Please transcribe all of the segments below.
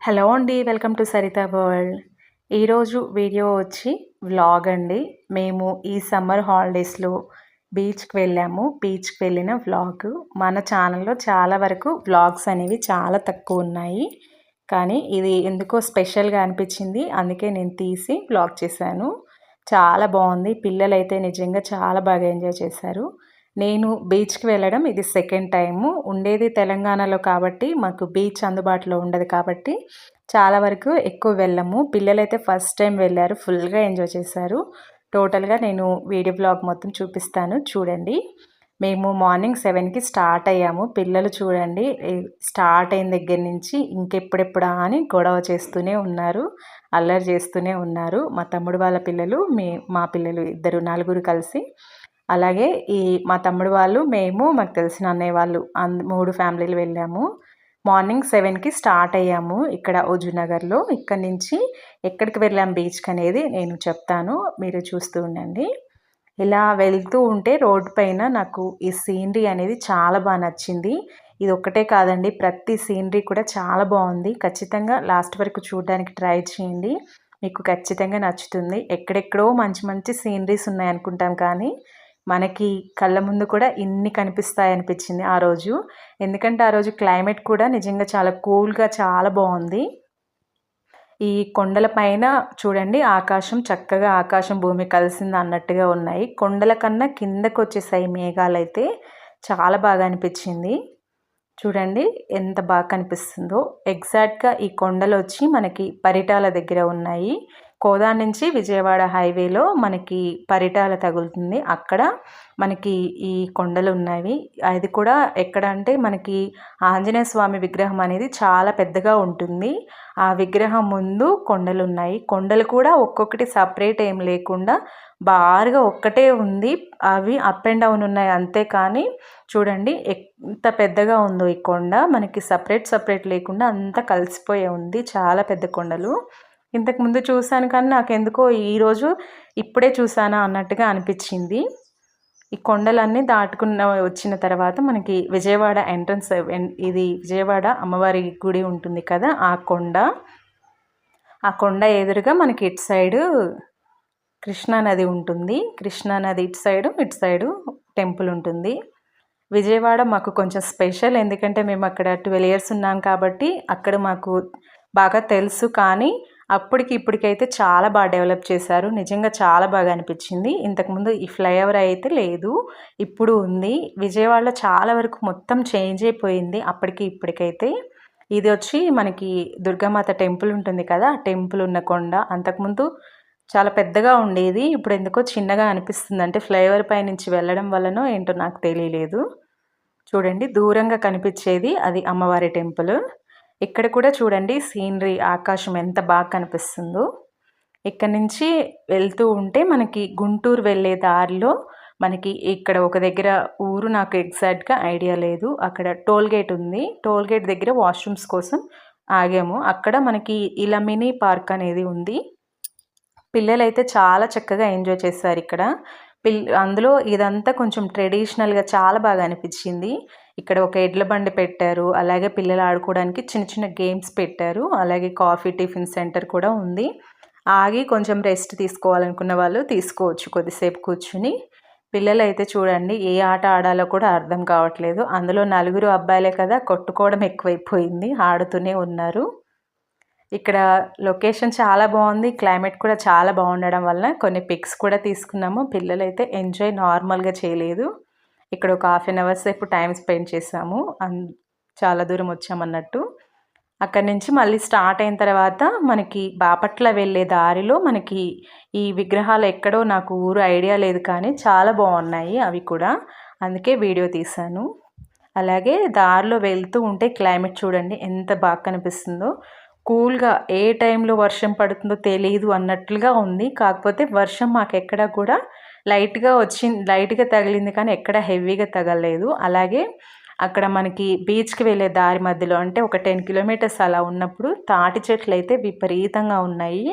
Hello అండి welcome to Saritha world. ఈరోజు video వచ్చి వ్లాగ్ అండి. మేము ఈ సమ్మర్ హాలిడేస్లో బీచ్కి వెళ్ళాము. బీచ్కి వెళ్ళిన వ్లాగ్ మన ఛానల్లో చాలా వరకు వ్లాగ్స్ అనేవి చాలా తక్కువ ఉన్నాయి. కానీ ఇది ఎందుకో స్పెషల్గా అనిపించింది. అందుకే నేను తీసి వ్లాగ్ చేశాను. చాలా బాగుంది. పిల్లలైతే నిజంగా చాలా బాగా ఎంజాయ్ చేశారు. నేను బీచ్కి వెళ్ళడం ఇది సెకండ్ టైము. ఉండేది తెలంగాణలో కాబట్టి మాకు బీచ్ అందుబాటులో ఉండదు కాబట్టి చాలా వరకు ఎక్కువ వెళ్ళము. పిల్లలైతే ఫస్ట్ టైం వెళ్ళారు ఫుల్గా ఎంజాయ్ చేశారు. టోటల్గా నేను వీడియో బ్లాగ్ మొత్తం చూపిస్తాను చూడండి. మేము మార్నింగ్ సెవెన్కి స్టార్ట్ అయ్యాము. పిల్లలు చూడండి స్టార్ట్ అయిన దగ్గర నుంచి ఇంకెప్పుడెప్పుడా అని గొడవ చేస్తూనే ఉన్నారు అల్లరి చేస్తూనే ఉన్నారు. మా తమ్ముడు వాళ్ళ పిల్లలు మే మా పిల్లలు ఇద్దరు నలుగురు కలిసి అలాగే ఈ మా తమ్ముడు వాళ్ళు మేము మాకు తెలిసిన అన్నయ్య వాళ్ళు మూడు ఫ్యామిలీలు వెళ్ళాము. మార్నింగ్ సెవెన్కి స్టార్ట్ అయ్యాము ఇక్కడ ఓజునగర్లో ఇక్కడ నుంచి ఎక్కడికి వెళ్ళాం బీచ్కి అనేది నేను చెప్తాను. మీరు చూస్తూ ఉండండి. ఇలా వెళ్తూ ఉంటే రోడ్ పైన నాకు ఈ సీనరీ అనేది చాలా బాగా నచ్చింది. ఇది ఒక్కటే కాదండి ప్రతి సీనరీ కూడా చాలా బాగుంది. ఖచ్చితంగా లాస్ట్ వరకు చూడడానికి ట్రై చేయండి. మీకు ఖచ్చితంగా నచ్చుతుంది. ఎక్కడెక్కడో మంచి మంచి సీనరీస్ ఉన్నాయి అనుకుంటాం కానీ మనకి కళ్ళ ముందు కూడా ఇన్ని కనిపిస్తాయి అనిపించింది ఆ రోజు. ఎందుకంటే ఆ రోజు క్లైమేట్ కూడా నిజంగా చాలా కూల్గా చాలా బాగుంది. ఈ కొండల పైన చూడండి ఆకాశం చక్కగా ఆకాశం భూమి కలిసింది అన్నట్టుగా ఉన్నాయి. కొండల కన్నా కిందకు వచ్చేసాయి మేఘాలైతే. అయితే చాలా బాగా అనిపించింది. చూడండి ఎంత బాగా కనిపిస్తుందో. ఎగ్జాక్ట్గా ఈ కొండలు వచ్చి మనకి పరిటాల దగ్గర ఉన్నాయి. కోదా నుంచి విజయవాడ హైవేలో మనకి పరిటాల తగులుతుంది. అక్కడ మనకి ఈ కొండలు ఉన్నాయి. అది కూడా ఎక్కడ అంటే మనకి ఆంజనేయ స్వామి విగ్రహం అనేది చాలా పెద్దగా ఉంటుంది. ఆ విగ్రహం ముందు కొండలు ఉన్నాయి. కొండలు కూడా ఒక్కొక్కటి సపరేట్ ఏం లేకుండా బారుగా ఒక్కటే ఉంది. అవి అప్ అండ్ డౌన్ ఉన్నాయి అంతే కానీ చూడండి ఎంత పెద్దగా ఉందో ఈ కొండ. మనకి సపరేట్ సపరేట్ లేకుండా అంతా కలిసిపోయే ఉంది. చాలా పెద్ద కొండలు. ఇంతకుముందు చూశాను కానీ నాకు ఎందుకో ఈరోజు ఇప్పుడే చూసానా అన్నట్టుగా అనిపించింది. ఈ కొండలన్నీ దాటుకున్న వచ్చిన తర్వాత మనకి విజయవాడ ఎంట్రన్స్ ఇది విజయవాడ అమ్మవారి గుడి ఉంటుంది కదా ఆ కొండ. ఆ కొండ ఎదురుగా మనకి ఇటు సైడు కృష్ణానది ఉంటుంది. కృష్ణానది ఇటు సైడు ఇటు సైడు టెంపుల్ ఉంటుంది. విజయవాడ మాకు కొంచెం స్పెషల్ ఎందుకంటే మేము అక్కడ ట్వెల్వ్ ఇయర్స్ ఉన్నాం కాబట్టి అక్కడ మాకు బాగా తెలుసు కానీ అప్పటికి ఇప్పటికైతే చాలా బాగా డెవలప్ చేశారు. నిజంగా చాలా బాగా అనిపించింది. ఇంతకుముందు ఈ ఫ్లైఓవర్ అయితే లేదు. ఇప్పుడు ఉంది. విజయవాడలో చాలా వరకు మొత్తం చేంజ్ అయిపోయింది. అప్పటికి ఇప్పటికైతే ఇది వచ్చి మనకి దుర్గామాత టెంపుల్ ఉంటుంది కదా టెంపుల్ ఉన్న కొండ. అంతకుముందు చాలా పెద్దగా ఉండేది. ఇప్పుడు ఎందుకో చిన్నగా అనిపిస్తుంది. అంటే ఫ్లైఓవర్ పై నుంచి వెళ్ళడం వల్లనో ఏంటో నాకు తెలియలేదు. చూడండి దూరంగా కనిపించేది అది అమ్మవారి టెంపుల్. ఇక్కడ కూడా చూడండి సీనరీ ఆకాశం ఎంత బాగా కనిపిస్తుందో. ఇక్కడ నుంచి వెళ్తూ ఉంటే మనకి గుంటూరు వెళ్ళే దారిలో మనకి ఇక్కడ ఒక దగ్గర ఊరు నాకు ఎగ్జాక్ట్గా ఐడియా లేదు. అక్కడ టోల్ గేట్ ఉంది. టోల్ గేట్ దగ్గర వాష్రూమ్స్ కోసం ఆగాము. అక్కడ మనకి ఇలా మినీ పార్క్ అనేది ఉంది. పిల్లలైతే చాలా చక్కగా ఎంజాయ్ చేస్తారు ఇక్కడ. పిల్ అందులో ఇదంతా కొంచెం ట్రెడిషనల్గా చాలా బాగా అనిపించింది. ఇక్కడ ఒక ఎడ్ల బండి పెట్టారు. అలాగే పిల్లలు ఆడుకోవడానికి చిన్న చిన్న గేమ్స్ పెట్టారు. అలాగే కాఫీ టిఫిన్ సెంటర్ కూడా ఉంది. ఆగి కొంచెం రెస్ట్ తీసుకోవాలనుకున్న వాళ్ళు తీసుకోవచ్చు కొద్దిసేపు కూర్చుని. పిల్లలు అయితే చూడండి ఏ ఆట ఆడాలో కూడా అర్థం కావట్లేదు. అందులో నలుగురు అబ్బాయిలే కదా కొట్టుకోవడం ఎక్కువైపోయింది. ఆడుతూనే ఉన్నారు. ఇక్కడ లొకేషన్ చాలా బాగుంది. క్లైమేట్ కూడా చాలా బాగుండడం వల్ల కొన్ని పిక్స్ కూడా తీసుకున్నాము. పిల్లలైతే ఎంజాయ్ నార్మల్గా చేయలేదు. ఇక్కడ ఒక హాఫ్ అన్ అవర్ సేపు టైం స్పెండ్ చేసాము చాలా దూరం వచ్చామన్నట్టు అక్కడి నుంచి మళ్ళీ స్టార్ట్ అయిన తర్వాత మనకి బాపట్ల వెళ్ళే దారిలో మనకి ఈ విగ్రహాలు ఎక్కడో నాకు ఊరు ఐడియా లేదు కానీ చాలా బాగున్నాయి అవి కూడా. అందుకే వీడియో తీశాను. అలాగే దారిలో వెళ్తూ ఉంటే క్లైమేట్ చూడండి ఎంత బాగా కనిపిస్తుందో. కూల్గా ఏ టైంలో వర్షం పడుతుందో తెలియదు అన్నట్లుగా ఉంది. కాకపోతే వర్షం మాకు ఎక్కడ కూడా లైట్గా వచ్చింది లైట్గా తగిలింది కానీ ఎక్కడ హెవీగా తగలలేదు. అలాగే అక్కడ మనకి బీచ్కి వెళ్ళే దారి మధ్యలో అంటే ఒక టెన్ కిలోమీటర్స్ అలా ఉన్నప్పుడు తాటి చెట్లు అయితే విపరీతంగా ఉన్నాయి.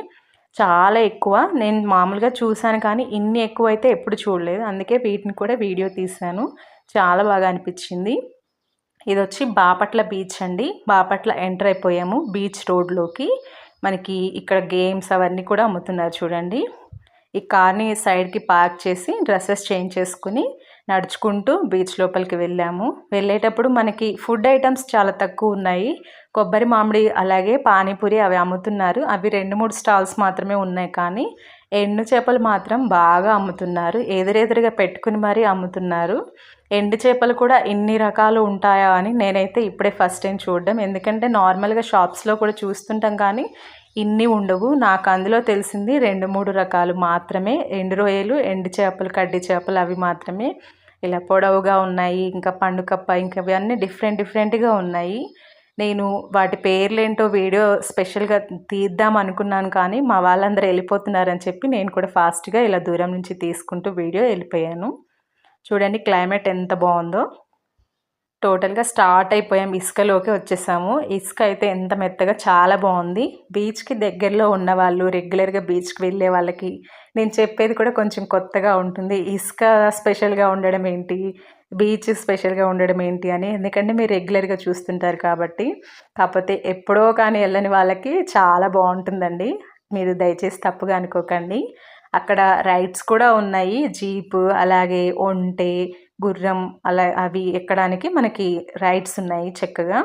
చాలా ఎక్కువ. నేను మామూలుగా చూశాను కానీ ఇన్ని ఎక్కువ అయితే ఎప్పుడు చూడలేదు. అందుకే వీటిని కూడా వీడియో తీశాను. చాలా బాగా అనిపించింది. ఇది వచ్చి బాపట్ల బీచ్ అండి. బాపట్ల ఎంటర్ అయిపోయాము బీచ్ రోడ్లోకి. మనకి ఇక్కడ గేమ్స్ అవన్నీ కూడా అమ్ముతున్నారు చూడండి. ఈ కార్ని సైడ్కి పార్క్ చేసి డ్రెస్సెస్ చేంజ్ చేసుకుని నడుచుకుంటూ బీచ్ లోపలికి వెళ్ళాము. వెళ్ళేటప్పుడు మనకి ఫుడ్ ఐటమ్స్ చాలా తక్కువ ఉన్నాయి. కొబ్బరి మామిడి అలాగే పానీపూరి అవి అమ్ముతున్నారు. అవి రెండు మూడు స్టాల్స్ మాత్రమే ఉన్నాయి కానీ ఎండు చేపలు మాత్రం బాగా అమ్ముతున్నారు. ఎదురెదురుగా పెట్టుకుని మరీ అమ్ముతున్నారు. ఎండు చేపలు కూడా ఇన్ని రకాలు ఉంటాయా అని నేనైతే ఇప్పుడే ఫస్ట్ టైం చూడడం. ఎందుకంటే నార్మల్గా షాప్స్లో కూడా చూస్తుంటాం కానీ ఇన్ని ఉండవు. నాకు అందులో తెలిసింది రెండు మూడు రకాలు మాత్రమే. ఎండు రొయ్యలు ఎండు చేపలు కడ్డి చేపలు అవి మాత్రమే. ఇలా పొడవుగా ఉన్నాయి ఇంకా పండుకప్ప ఇంకా ఇవన్నీ డిఫరెంట్ డిఫరెంట్గా ఉన్నాయి. నేను వాటి పేర్లేంటో వీడియో స్పెషల్గా తీద్దాం అనుకున్నాను కానీ మా వాళ్ళందరూ వెళ్ళిపోతున్నారని చెప్పి నేను కూడా ఫాస్ట్గా ఇలా దూరం నుంచి తీసుకుంటూ వీడియో వెళ్ళిపోయాను. చూడండి క్లైమేట్ ఎంత బాగుందో. టోటల్గా స్టార్ట్ అయిపోయాం. ఇసుకలోకి వచ్చేసాము. ఇసుక అయితే ఎంత మెత్తగా చాలా బాగుంది. బీచ్కి దగ్గరలో ఉన్న వాళ్ళు రెగ్యులర్గా బీచ్కి వెళ్ళే వాళ్ళకి నేను చెప్పేది కూడా కొంచెం కొత్తగా ఉంటుంది. ఇసుక స్పెషల్గా ఉండడం ఏంటి? బీచ్ స్పెషల్గా ఉండడం ఏంటి అని. ఎందుకంటే మీరు రెగ్యులర్గా చూస్తుంటారు కాబట్టి. కాకపోతే ఎప్పుడో కానీ వెళ్ళని వాళ్ళకి చాలా బాగుంటుందండి. మీరు దయచేసి తప్పుగా అనుకోకండి. అక్కడ రైడ్స్ కూడా ఉన్నాయి. జీప్ అలాగే ఒంటె గుర్రం అలా అవి ఎక్కడానికి మనకి రైడ్స్ ఉన్నాయి చక్కగా.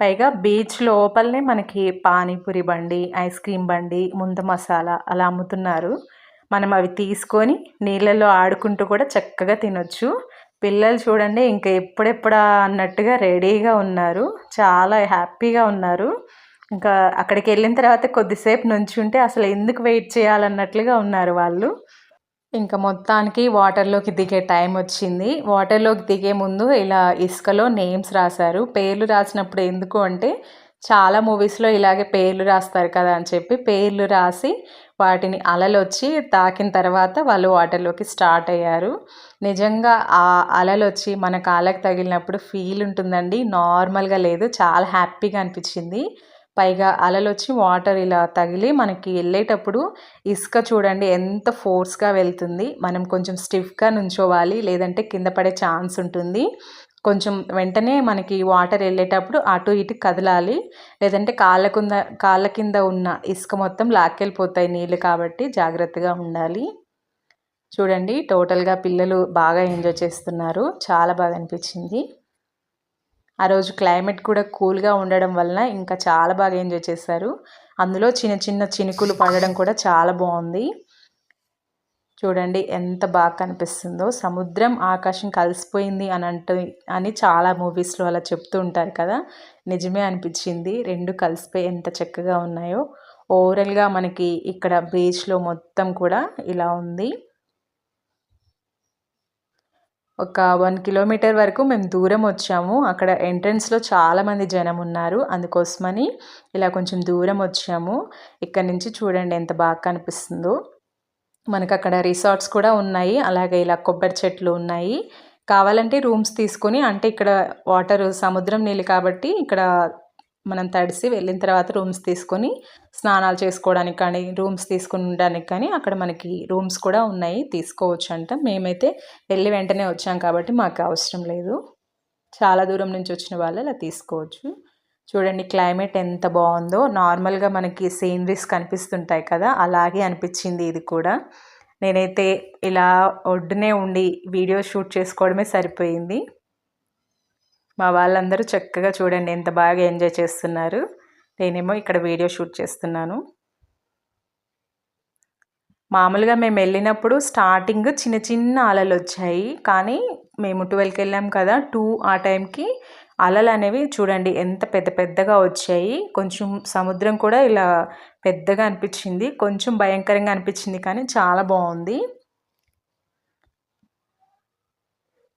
పైగా బీచ్ లోపలనే మనకి పానీపూరి బండి ఐస్ క్రీమ్ బండి ముందు మసాలా అలా అమ్ముతున్నారు. మనం అవి తీసుకొని నీళ్ళల్లో ఆడుకుంటూ కూడా చక్కగా తినొచ్చు. పిల్లలు చూడండి ఇంకా ఎప్పుడెప్పుడా అన్నట్టుగా రెడీగా ఉన్నారు. చాలా హ్యాపీగా ఉన్నారు. ఇంకా అక్కడికి వెళ్ళిన తర్వాత కొద్దిసేపు నుంచుంటే అసలు ఎందుకు వెయిట్ చేయాలన్నట్లుగా ఉన్నారు వాళ్ళు. ఇంకా మొత్తానికి వాటర్లోకి దిగే టైం వచ్చింది. వాటర్లోకి దిగే ముందు ఇలా ఇసుకలో నేమ్స్ రాశారు. పేర్లు రాసినప్పుడు ఎందుకు అంటే చాలా మూవీస్లో ఇలాగే పేర్లు రాస్తారు కదా అని చెప్పి పేర్లు రాసి వాటిని అలలు వచ్చి తాకిన తర్వాత వాళ్ళు వాటర్లోకి స్టార్ట్ అయ్యారు. నిజంగా ఆ అలలు వచ్చి మన కాళ్ళకి తగిలినప్పుడు ఫీల్ ఉంటుందండి. నార్మల్గా లేదు చాలా హ్యాపీగా అనిపించింది. పైగా అలలు వచ్చి వాటర్ ఇలా తగిలి మనకి వెళ్ళేటప్పుడు ఇసుక చూడండి ఎంత ఫోర్స్గా వెళ్తుంది. మనం కొంచెం స్టిఫ్గా నుంచోవాలి లేదంటే కింద పడే ఛాన్స్ ఉంటుంది. కొంచెం వెంటనే మనకి వాటర్ వెళ్ళేటప్పుడు అటు ఇటు కదలాలి. లేదంటే కాళ్ళ కింద కాళ్ళ కింద ఉన్న ఇసుక మొత్తం లాక్కెళ్ళిపోతాయి నీళ్ళు కాబట్టి జాగ్రత్తగా ఉండాలి. చూడండి టోటల్గా పిల్లలు బాగా ఎంజాయ్ చేస్తున్నారు. చాలా బాగా అనిపించింది. ఆ రోజు క్లైమేట్ కూడా కూల్గా ఉండడం వలన ఇంకా చాలా బాగా ఎంజాయ్ చేశారు. అందులో చిన్న చిన్న చినుకులు పడడం కూడా చాలా బాగుంది చూడండి ఎంత బాగా కనిపిస్తుందో. సముద్రం ఆకాశం కలిసిపోయింది అని అంటూ అని చాలా మూవీస్లో అలా చెప్తూ ఉంటారు కదా. నిజమే అనిపించింది. రెండు కలిసిపోయి ఎంత చక్కగా ఉన్నాయో. ఓవరాల్గా మనకి ఇక్కడ బీచ్లో మొత్తం కూడా ఇలా ఉంది. ఒక వన్ కిలోమీటర్ వరకు మేము దూరం వచ్చాము. అక్కడ ఎంట్రన్స్లో చాలామంది జనం ఉన్నారు. అందుకోసమని ఇలా కొంచెం దూరం వచ్చాము. ఇక్కడ నుంచి చూడండి ఎంత బాగా కనిపిస్తుందో. మనకు అక్కడ రిసార్ట్స్ కూడా ఉన్నాయి. అలాగే ఇలా కొబ్బరి చెట్లు ఉన్నాయి. కావాలంటే రూమ్స్ తీసుకొని అంటే ఇక్కడ వాటర్ సముద్రం నీళ్ళు కాబట్టి ఇక్కడ మనం తడిసి వెళ్ళిన తర్వాత రూమ్స్ తీసుకొని స్నానాలు చేసుకోవడానికి కానీ రూమ్స్ తీసుకుని ఉండడానికి కానీ అక్కడ మనకి రూమ్స్ కూడా ఉన్నాయి. తీసుకోవచ్చు అంట మేమైతే వెళ్ళి వెంటనే వచ్చాం కాబట్టి మాకు అవసరం లేదు. చాలా దూరం నుంచి వచ్చిన వాళ్ళు అలా తీసుకోవచ్చు. చూడండి క్లైమేట్ ఎంత బాగుందో. నార్మల్గా మనకి సీనరీస్ కనిపిస్తుంటాయి కదా అలాగే అనిపించింది ఇది కూడా. నేనైతే ఇలా ఒడ్డునే ఉండి వీడియో షూట్ చేసుకోవడమే సరిపోయింది. మా వాళ్ళందరూ చక్కగా చూడండి ఎంత బాగా ఎంజాయ్ చేస్తున్నారు. నేనేమో ఇక్కడ వీడియో షూట్ చేస్తున్నాను. మామూలుగా మేము వెళ్ళినప్పుడు స్టార్టింగ్ చిన్న చిన్న అలలు వచ్చాయి. కానీ మేము ట్వెల్వ్కి వెళ్ళాం కదా టూ ఆ టైంకి అలలు అనేవి చూడండి ఎంత పెద్ద పెద్దగా వచ్చాయి. కొంచెం సముద్రం కూడా ఇలా పెద్దగా అనిపించింది. కొంచెం భయంకరంగా అనిపించింది కానీ చాలా బాగుంది.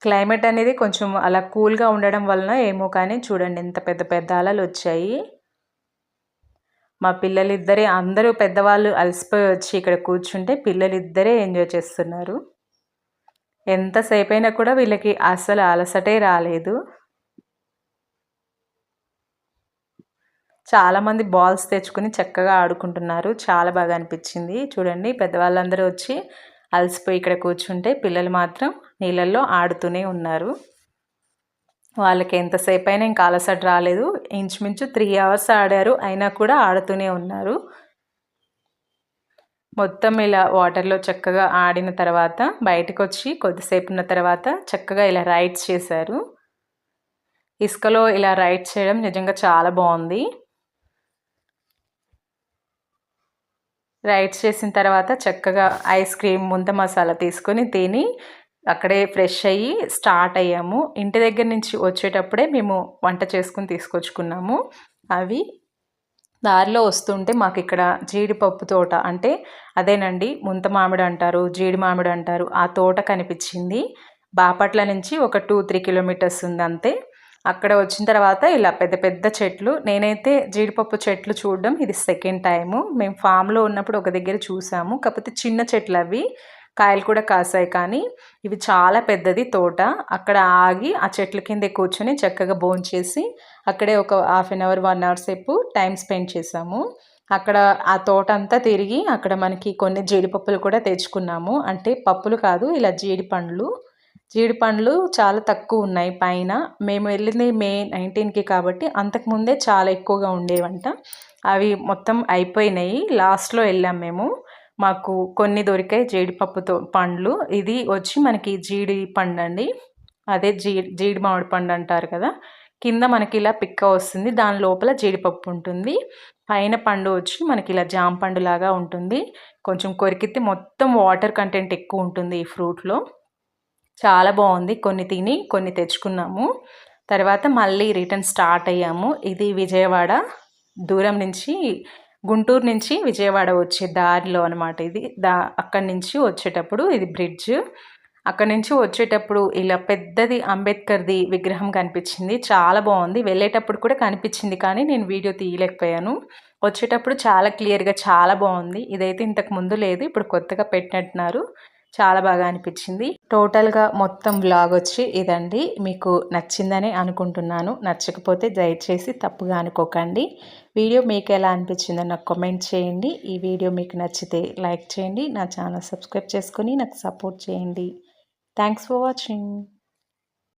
క్లైమేట్ అనేది కొంచెం అలా కూల్గా ఉండడం వలన ఏమో కానీ చూడండి ఎంత పెద్ద పెద్ద అలలు వచ్చాయి. మా పిల్లలిద్దరే అందరూ పెద్దవాళ్ళు అలసిపోయి వచ్చి ఇక్కడ కూర్చుంటే పిల్లలిద్దరే ఎంజాయ్ చేస్తున్నారు. ఎంతసేపు అయినా కూడా వీళ్ళకి అసలు అలసటే రాలేదు. చాలామంది బాల్స్ తెచ్చుకుని చక్కగా ఆడుకుంటున్నారు. చాలా బాగా అనిపించింది. చూడండి పెద్దవాళ్ళందరూ వచ్చి అలసిపోయి ఇక్కడ కూర్చుంటే పిల్లలు మాత్రం నీళ్ళల్లో ఆడుతూనే ఉన్నారు. వాళ్ళకి ఎంతసేపు అయినా ఇంకా అలసట రాలేదు. ఇంచుమించు త్రీ అవర్స్ ఆడారు. అయినా కూడా ఆడుతూనే ఉన్నారు. మొత్తం ఇలా వాటర్లో చక్కగా ఆడిన తర్వాత బయటకు వచ్చి కొద్దిసేపు ఉన్న తర్వాత చక్కగా ఇలా రైడ్స్ చేశారు. ఇసుకలో ఇలా రైడ్ చేయడం నిజంగా చాలా బాగుంది. రైడ్స్ చేసిన తర్వాత చక్కగా ఐస్ క్రీమ్ ముంత మసాలా తీసుకొని తిని అక్కడే ఫ్రెష్ అయ్యి స్టార్ట్ అయ్యాము. ఇంటి దగ్గర నుంచి వచ్చేటప్పుడే మేము వంట చేసుకుని తీసుకొచ్చుకున్నాము. అవి దారిలో వస్తుంటే మాకు ఇక్కడ జీడిపప్పు తోట అంటే అదేనండి ముంత మామిడి అంటారు జీడి మామిడి అంటారు. ఆ తోట కనిపించింది. బాపట్ల నుంచి ఒక టూ త్రీ కిలోమీటర్స్ ఉంది అంతే. అక్కడ వచ్చిన తర్వాత ఇలా పెద్ద పెద్ద చెట్లు నేనైతే జీడిపప్పు చెట్లు చూడడం ఇది సెకండ్ టైము. మేము ఫామ్లో ఉన్నప్పుడు ఒక దగ్గర చూసాము. కాకపోతే చిన్న చెట్లు అవి కాయలు కూడా కాసాయి కానీ ఇవి చాలా పెద్దది తోట. అక్కడ ఆగి ఆ చెట్ల కింద కూర్చొని చక్కగా భోంచేసి అక్కడే ఒక half an hour one hour సేపు టైం స్పెండ్ చేసాము. అక్కడ ఆ తోట అంతా తిరిగి అక్కడ మనకి కొన్ని జీడిపప్పులు కూడా తెచ్చుకున్నాము. అంటే పప్పులు కాదు ఇలా జీడిపండ్లు. జీడిపండ్లు చాలా తక్కువ ఉన్నాయి పైన. మేము వెళ్ళింది మే నైన్టీన్కి కాబట్టి అంతకుముందే చాలా ఎక్కువగా ఉండేవంట. అవి మొత్తం అయిపోయినాయి. లాస్ట్లో వెళ్ళాం మేము. మాకు కొన్ని దొరికాయి జీడిపప్పుతో పండ్లు. ఇది వచ్చి మనకి జీడి పండు అండి అదే జీ జీడి మామిడి పండు అంటారు కదా. కింద మనకి ఇలా పిక్క వస్తుంది. దాని లోపల జీడిపప్పు ఉంటుంది. పైన పండు వచ్చి మనకి ఇలా జామ పండు లాగా ఉంటుంది. కొంచెం కొరికితే మొత్తం వాటర్ కంటెంట్ ఎక్కువ ఉంటుంది ఈ ఫ్రూట్లో చాలా బాగుంది. కొన్ని తిని కొన్ని తెచ్చుకున్నాము. తర్వాత మళ్ళీ రిటర్న్ స్టార్ట్ అయ్యాము. ఇది విజయవాడ. దూరం నుంచి గుంటూరు నుంచి విజయవాడ వచ్చే దారిలో అనమాట ఇది. దా అక్కడి నుంచి వచ్చేటప్పుడు ఇది బ్రిడ్జ్. అక్కడి నుంచి వచ్చేటప్పుడు ఇలా పెద్దది అంబేద్కర్ది విగ్రహం కనిపించింది. చాలా బాగుంది. వెళ్ళేటప్పుడు కూడా కనిపించింది కానీ నేను వీడియో తీయలేకపోయాను. వచ్చేటప్పుడు చాలా క్లియర్గా చాలా బాగుంది. ఇదైతే ఇంతకు ముందు లేదు. ఇప్పుడు కొత్తగా పెట్టినట్టున్నారు. చాలా బాగా అనిపించింది. టోటల్గా మొత్తం వ్లాగ్ వచ్చి ఇదండి. మీకు నచ్చిందని అనుకుంటున్నాను. నచ్చకపోతే దయచేసి తప్పుగా అనుకోకండి. వీడియో మీకు ఎలా అనిపించిందో నాకు కామెంట్ చేయండి. ఈ వీడియో మీకు నచ్చితే లైక్ చేయండి. నా ఛానల్ సబ్స్క్రైబ్ చేసుకొని నాకు సపోర్ట్ చేయండి. Thanks for watching.